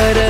but. Uh,